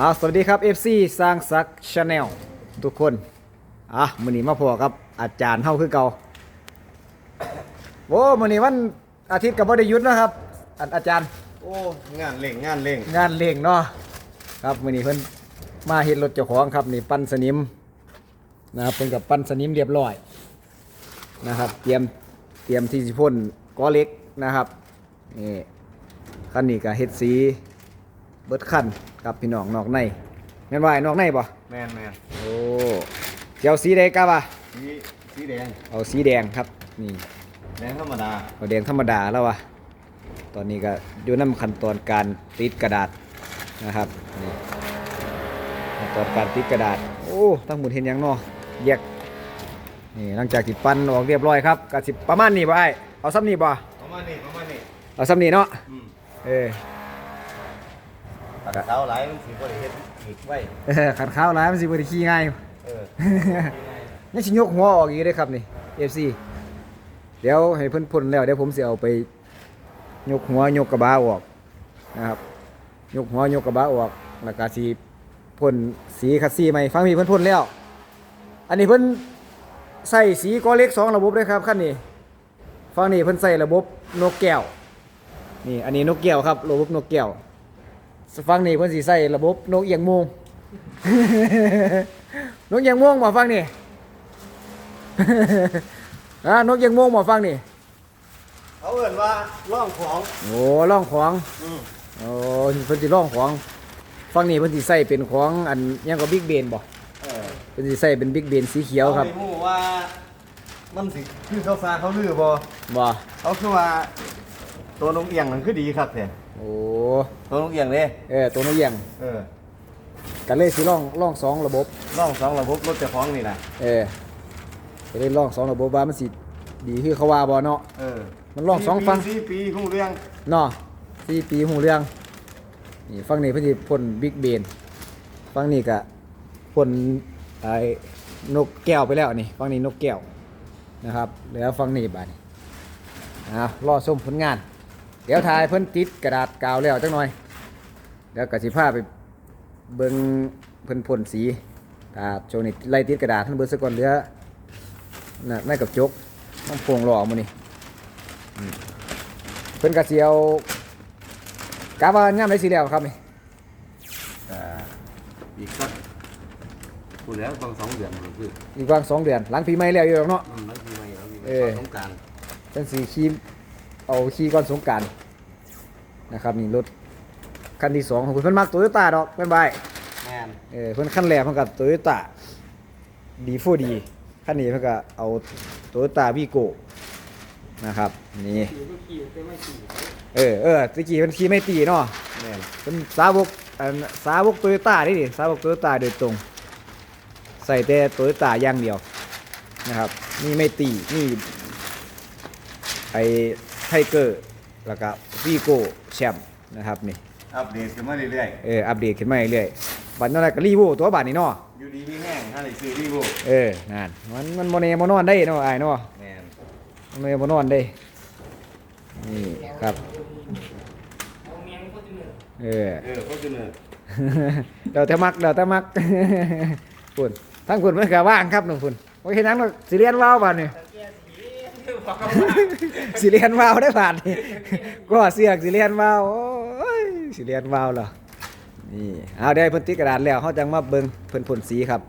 อ่าสวัสดีครับ FC สร้างซักชาแนลทุกคนอะมื้อนี้มาพอกับ อาจารย์เฮาคือเก่าโอ้มื้อนี้วันอาทิตย์ก็บ่ได้หยุดนะครับอาอาจารย์โอ้งานเล่งงานเล่งงานเลี้ยงเนาะครับมื้อนี้เพิ่นมาเฮ็ดรถเจ้าของครับนี่ปั้นสนิมนะครับเพิ่นกับปั้นสนิมเรียบร้อยนะครับเตรียมเตรียมที่สิพ่นก้อเหล็กนะครับนี่คันนี้ก็เฮ็ดสี เบิดคันครับพี่น้องนอกในแม่นว่าไอ้นอกในบ่แมนแมนโอ้เจ้าสีใดกะวะสีสีแดงเอาสีแดงครับนี่แดงธรรมดาเอาแดงธรรมดาแล้ววะตอนนี้ก็อยู่น้ำขั้นตอนการติดกระดาษนะครับนี่ขั้นตอนการติดกระดาษโอ้ทั้งหมดเห็นหยังเนาะแยกนี่หลังจากที่ปั้นออกเรียบร้อยครับก็สิประมาณนี้บ่ไอ้เอาซ้ำนี่บ่ประมาณนี้ประมาณนี้เอาซ้ำนี่เนาะอืมเออ ตัดเท้าไหลายมันสีบริเฮ็ดอีกไว้เออขันข้าวร้ายมันสิบ่ได้ขี้ง่าย เออยังสิยกหัวออกอีกเด้อครับนี่ FC เดี๋ยวให้เพิ่นพ่นแล้วเดี๋ยวผมสิเอาไป ยกหัวยกกระบะออกนะครับ ยกหัวยกกระบะออกแล้วก็สิพ่นสีคัสซีใหม่ฟังมีเพิ่นพ่นแล้ว อันนี้เพิ่นใส่สีกอเล็กสองระบบเลยครับคันนี้ฟังนี่เพิ่นใส่ระบบนกแก้วนี่อันนี้นกแก้วครับระบบนกแก้ว ฟังนี่เพิ่นสิใส่ระบบนกเอียงโมงนกเอียงโมงมาฟังนี่ อ่านกเอียงโมงมาฟังนี่ เขาเอ่นว่าร่องของ โอ้ล่องของอืมโอ้เพิ่นสิล่องของ ฟังนี่เพิ่นสิใส่เป็นของอันหยังก็บิ๊กเบนบ่เออเพิ่นสิใส่เป็นบิ๊กเบนสีเขียวครับขาไม่รู้ว่า มันสิคือเขาซาเขาลือบ่บ่ เขาคือว่า ตัวนกเอียงมันคือดีครับแท้ โอ้ตัวนกเอียงเด้เออตัวนกเอียงเออก็เลยสิล่องล่องสองระบบร่องสองระบบรถเจ้าของนี่นะเออก็เลยล่องสองระบบว่ามันสิดีคือเขาว่าบ่เนาะ เออมันร่องสองฝั่งสี่ปีหูเรื่องเนาะสี่ปีหูเรื่องนี่ฟังนี่เพิ่นสิพ่นบิ๊กเบนฟังนี่ก็พ่นไอ้นกแก้วไปแล้วนี่ฟังนี่นกแก้วนะครับแล้วฟังนี่บาดนี้อ่ารอชมผลงาน เดี๋ยวถ่ายเพิ่นติดกระดาษกาวแล้วจังหน่อย เดี๋ยวก็สิพาไปเบิ่งเพิ่นพ่นสีถ้าช่วงนี้ไล่ติดกระดาษท่านเบิ่งซะก่อนเหลือน่ะในกับจกต้องโป่งหล่อมื้อนี้เพิ่นก็สิเอากะว่าย่ามได้สิแล้วครับนี่อ่าอีกสักพูดแล้วบางสองเดือนมันคืออีกวางสองเดือนหลังปีใหม่แล้วอยู่หรอกเนาะอืมมันคือไม่แล้วมีเออสงกรารเพิ่นสิขี่ เอาขี่ก่อนสงกรารนะครับนี่รถคันที่สองของเพิ่นเพิ่นมักโตโยต้าดอกแม่นบายแมนเออเพิ่นคันแรกเพิ่นก็โตโยต้าดีโฟดีคันนี้เพิ่นก็เอาโตโยต้าวีโก้นะครับนี่เออเออตะกี้เพิ่นขี่ไม่ตีเนาะแมนเป็นสาวกอันสาวกโตโยต้านี่ดิสาวกโตโยต้าโดยตรง ใส่แต่โตโยต้าอย่างเดียวนะครับนี่ไม่ตีนี่ไอ ไทเกอร์แล้วก็วีโก้แชมป์นะครับนี่อัปเดตขึ้นมาเรื่อยเอออัปเดตขึ้นมาเรื่อยๆบัตรนั่นแหละก็รีโวตัวบัตรนี่เนาะๆ อยู่ดีมีแห้งถ้าได้ซื้อรีโวเออนั่นมันมันโมเนโมนอนได้เนาะไอ้ายเนาะ แมนโมเนโมนอนได้ นี่ครับ เออ เออก็คือเนื้อเดี๋ยวแต่มักเดี๋ยวแต่มัก คุณทั้งคุณเมื่อกว่างครับหนุ่มคุณโอเคนั้นสิเรียนว่าวบานนี่ สิเรียนวาวได้ผ่านนี่ก็เสียกสิเรียนวาวโอ้ยสิเรียนวาวเหรอนี่เอาได้เพิ่นติดกระดาษแล้วเขาจังมาเบิ่งเพิ่นพ่นสีครับ